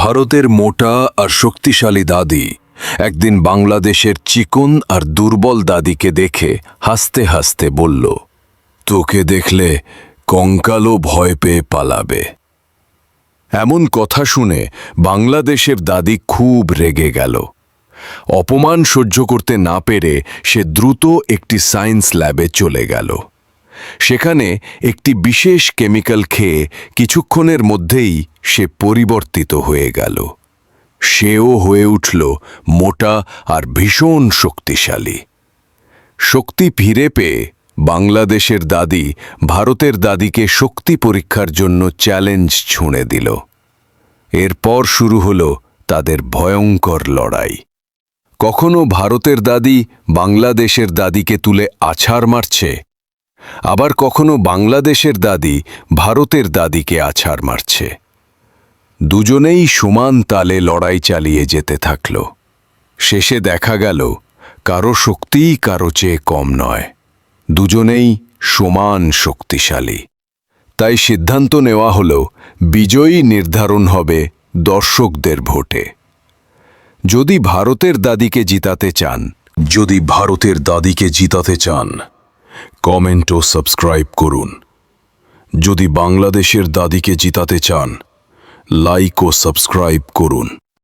ভারতের মোটা আর শক্তিশালী দাদি। একদিন বাংলাদেশের চিকন আর দুর্বল দাদিকে দেখে হাসতে হাসতে বলল, তোকে দেখলে কঙ্কালও ভয় পেয়ে পালাবে। এমন কথা শুনে বাংলাদেশের দাদি খুব রেগে গেল। অপমান সহ্য করতে না পেরে সে দ্রুত একটি সায়েন্স ল্যাবে চলে গেল। সেখানে একটি বিশেষ কেমিক্যাল খেয়ে কিছুক্ষণের মধ্যেই সে পরিবর্তিত হয়ে গেল। সেও হয়ে উঠল মোটা আর ভীষণ শক্তিশালী। শক্তি ফিরে পেয়ে বাংলাদেশের দাদি ভারতের দাদিকে শক্তি পরীক্ষার জন্য চ্যালেঞ্জ ছুঁড়ে দিল। এরপর শুরু হল তাদের ভয়ঙ্কর লড়াই। কখনো ভারতের দাদি বাংলাদেশের দাদিকে তুলে আছাড় মারছে আবার কখনো বাংলাদেশের দাদি ভারতের দাদিকে আছাড় মারছে। দুজনেই সমান তালে লড়াই চালিয়ে যেতে থাকল। শেষে দেখা গেল, কারও শক্তিই কারও চেয়ে কম নয়। দুজনেই সমান শক্তিশালী। তাই সিদ্ধান্ত নেওয়া হল, বিজয়ী নির্ধারণ হবে দর্শকদের ভোটে। যদি ভারতের দাদিকে জিতাতে চান, যদি ভারতের দাদিকে জিতাতে চান কমেন্ট ও সাবস্ক্রাইব করুন। যদি বাংলাদেশের দাদিকে জিতাতে চান লাইক ও সাবস্ক্রাইব করুন।